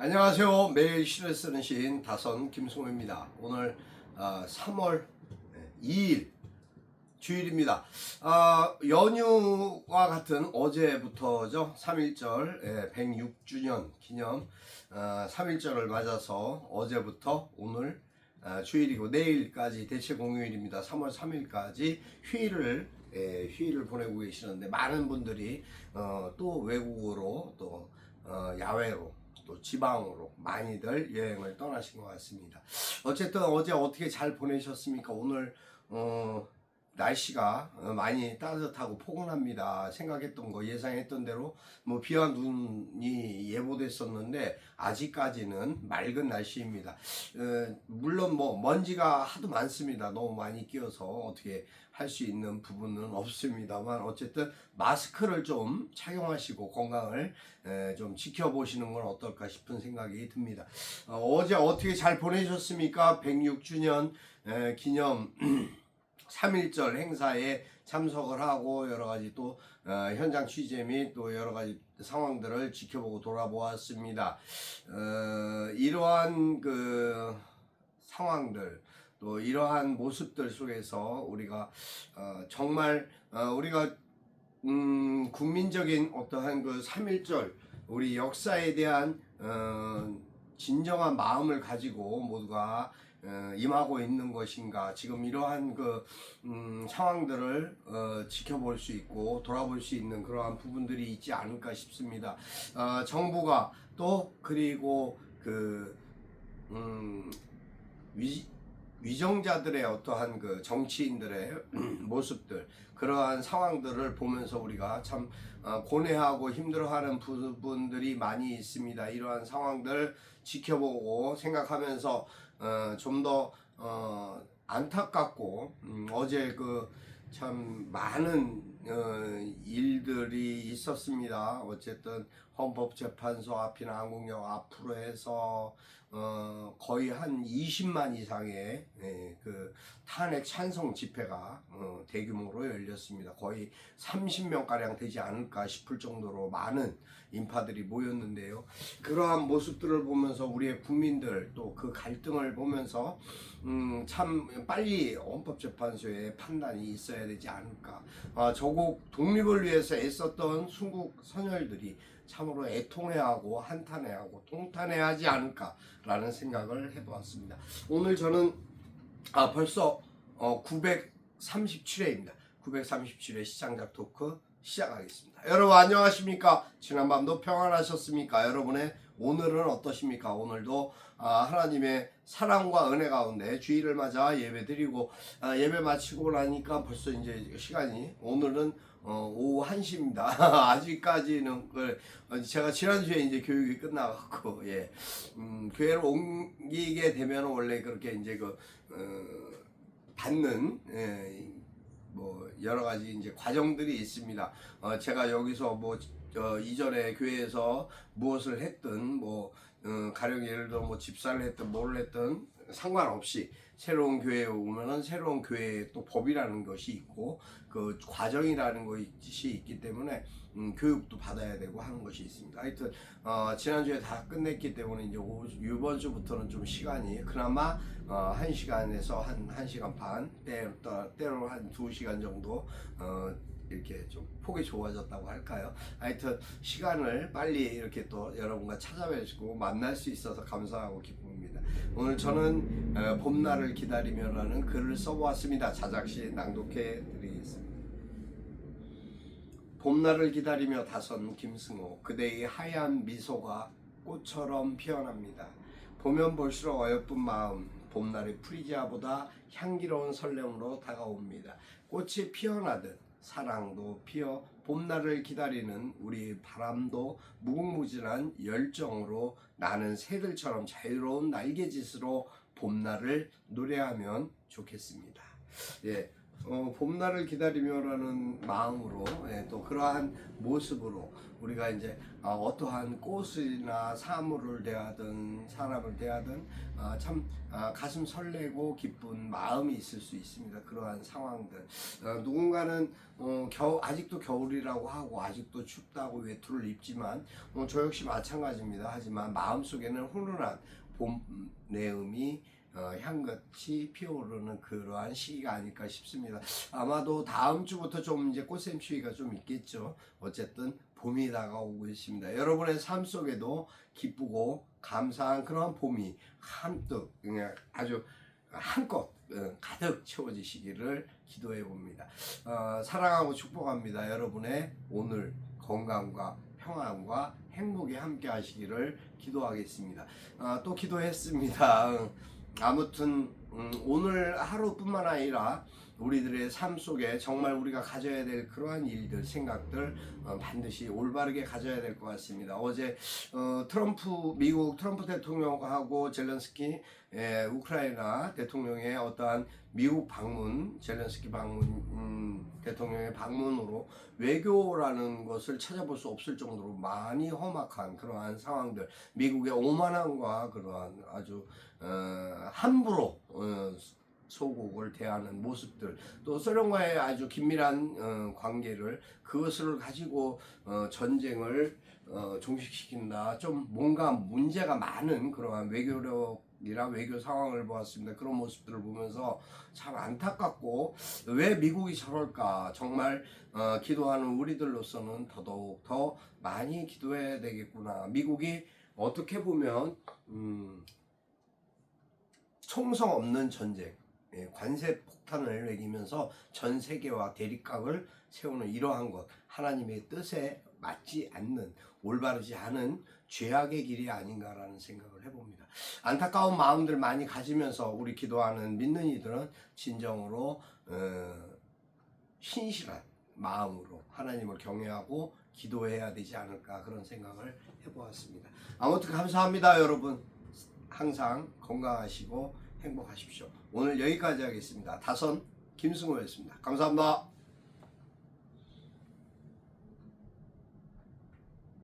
안녕하세요. 매일 시를 쓰는 시인 다선 김승호입니다. 오늘 어, 3월 2일 주일입니다. 아, 연휴와 같은 어제부터죠. 3.1절 예, 106주년 기념 어, 3.1절을 맞아서 어제부터 오늘 아, 주일이고 내일까지 대체 공휴일입니다. 3월 3일까지 휴일을 예, 휴일을 보내고 계시는데 많은 분들이 어, 또 외국으로 또 어, 야외로 또 지방으로 많이들 여행을 떠나신 것 같습니다. 어쨌든 어제 어떻게 잘 보내셨습니까? 오늘 어, 날씨가 어, 많이 따뜻하고 포근합니다. 생각했던 거 예상했던 대로 뭐 비와 눈이 예보됐었는데 아직까지는 맑은 날씨입니다. 어, 물론 뭐 먼지가 하도 많습니다. 너무 많이 끼어서 어떻게 할 수 있는 부분은 없습니다만 어쨌든 마스크를 좀 착용하시고 건강을 에, 좀 지켜보시는 건 어떨까 싶은 생각이 듭니다. 어, 제 어떻게 잘 보내셨습니까? 106주년 에, 기념 3.1절 행사에 참석을 하고 여러 가지 또 어, 현장 취재 및 또 여러 가지 상황들을 지켜보고 돌아보았습니다. 어, 이러한 그 상황들 또 이러한 모습들 속에서 우리가 어, 정말 어, 우리가 음, 국민적인 어떠한 그 3.1절 우리 역사에 대한 어, 진정한 마음을 가지고 모두가 어, 임하고 있는 것인가 지금 이러한 그 음, 상황들을 어, 지켜볼 수 있고 돌아볼 수 있는 그러한 부분들이 있지 않을까 싶습니다. 어, 정부가 또 그리고 그 음, 위, 위정자들의 어떠한 그 정치인들의 모습들 그러한 상황들을 보면서 우리가 참 어, 고뇌하고 힘들어하는 부분들이 많이 있습니다. 이러한 상황들 지켜보고 생각하면서 어, 좀더 어, 안타깝고 음, 어제 그 참 많은 어, 일들이 있었습니다. 어쨌든 헌법재판소 앞이나 한국역 앞으로 해서 어, 거의 한 20만 이상의 예, 그 탄핵 찬성 집회가 어, 대규모로 열렸습니다. 거의 30명 가량 되지 않을까 싶을 정도로 많은 인파들이 모였는데요. 그러한 모습들을 보면서 우리의 국민들 또 그 갈등을 보면서 음, 참 빨리 헌법재판소의 판단이 있어야 되지 않을까. 아, 조국 독립을 위해서 애썼던 순국 선열들이 참으로 애통해하고 한탄해하고 통탄해하지 않을까라는 생각을 해보았습니다. 오늘 저는 아, 벌써 어, 937회입니다. 937회 시장작 토크 시작하겠습니다. 여러분 안녕하십니까? 지난밤도 평안하셨습니까? 여러분의 오늘은 어떠십니까? 오늘도 아, 하나님의 사랑과 은혜 가운데 주일을 맞아 예배 드리고 아, 예배 마치고 나니까 벌써 이제 시간이 오늘은 어, 오후 1시입니다. 아직까지는 그 어, 제가 지난주에 이제 교육이 끝나갖고 예. 음, 교회를 옮기게 되면 원래 그렇게 이제 그 어, 받는 예, 뭐 여러 가지 이제 과정들이 있습니다. 어, 제가 여기서 뭐 어, 이전에 교회에서 무엇을 했든 뭐 어, 가령 예를 들어 뭐 집사를 했든 뭘 했든 상관없이 새로운 교회에 오면은 새로운 교회에 또 법이라는 것이 있고 그 과정이라는 것이 있기 때문에 음, 교육도 받아야 되고 하는 것이 있습니다. 하여튼 어, 지난주에 다 끝냈기 때문에 이제 오, 이번 주부터는 좀 시간이 그나마 어, 한 시간에서 한한 시간 반 때로 때로 한두 시간 정도 어, 이렇게 좀 폭이 좋아졌다고 할까요? 하여튼 시간을 빨리 이렇게 또 여러분과 찾아뵈시고 만날 수 있어서 감사하고 기쁩니다. 오늘 저는 어, 봄날을 기다리며라는 글을 써보았습니다. 자작시 낭독해 드리겠습니다. 봄날을 기다리며 다선 김승호 그대의 하얀 미소가 꽃처럼 피어납니다. 보면 볼수록 어여쁜 마음 봄날의 프리지아보다 향기로운 설렘으로 다가옵니다. 꽃이 피어나듯 사랑도 피어 봄날을 기다리는 우리 바람도 무궁무진한 열정으로 나는 새들처럼 자유로운 날개짓으로 봄날을 노래하면 좋겠습니다. 예, 어, 봄날을 기다리며라는 마음으로 예, 또 그러한 모습으로 우리가 이제 아, 어떠한 꽃이나 사물을 대하든 사람을 대하든 아, 참 아, 가슴 설레고 기쁜 마음이 있을 수 있습니다. 그러한 상황들 어, 누군가는 어, 겨우 아직도 겨울이라고 하고 아직도 춥다고 외투를 입지만 어, 저 역시 마찬가지입니다. 하지만 마음속에는 훈훈한 봄 내음이 어, 향같이 피어오르는 그러한 시기가 아닐까 싶습니다. 아마도 다음 주부터 좀 이제 꽃샘 추위가 좀 있겠죠. 어쨌든 봄이 다가오고 있습니다. 여러분의 삶 속에도 기쁘고 감사한 그러한 봄이 한뜻 그냥 아주 한껏 어, 가득 채워지시기를 기도해 봅니다. 어, 사랑하고 축복합니다. 여러분의 오늘 건강과 평안과 행복이 함께 하시기를 기도하겠습니다. 아, 또 기도했습니다. 응. 아무튼 음, 오늘 하루뿐만 아니라 우리들의 삶 속에 정말 우리가 가져야 될 그러한 일들, 생각들 어, 반드시 올바르게 가져야 될 것 같습니다. 어제 어, 트럼프 미국 트럼프 대통령하고 젤렌스키 예, 우크라이나 대통령의 어떠한 미국 방문, 젤렌스키 방문 음, 대통령의 방문으로 외교라는 것을 찾아볼 수 없을 정도로 많이 험악한 그러한 상황들, 미국의 오만함과 그러한 아주 어, 함부로 어, 소국을 대하는 모습들 또 소련과의 아주 긴밀한 어, 관계를 그것을 가지고 어, 전쟁을 어, 종식시킨다. 좀 뭔가 문제가 많은 그러한 외교력이나 외교 상황을 보았습니다. 그런 모습들을 보면서 참 안타깝고 왜 미국이 저럴까? 정말 어, 기도하는 우리들로서는 더더욱 더 많이 기도해야 되겠구나. 미국이 어떻게 보면 음, 총성 없는 전쟁, 예, 관세 폭탄을 매기면서 전 세계와 대립각을 세우는 이러한 것, 하나님의 뜻에 맞지 않는 올바르지 않은 죄악의 길이 아닌가라는 생각을 해봅니다. 안타까운 마음들 많이 가지면서 우리 기도하는 믿는 이들은 진정으로 어, 신실한 마음으로 하나님을 경외하고 기도해야 되지 않을까 그런 생각을 해보았습니다. 아무튼 감사합니다, 여러분. 항상 건강하시고 행복하십시오. 오늘 여기까지 하겠습니다. 다선 김승호였습니다. 감사합니다.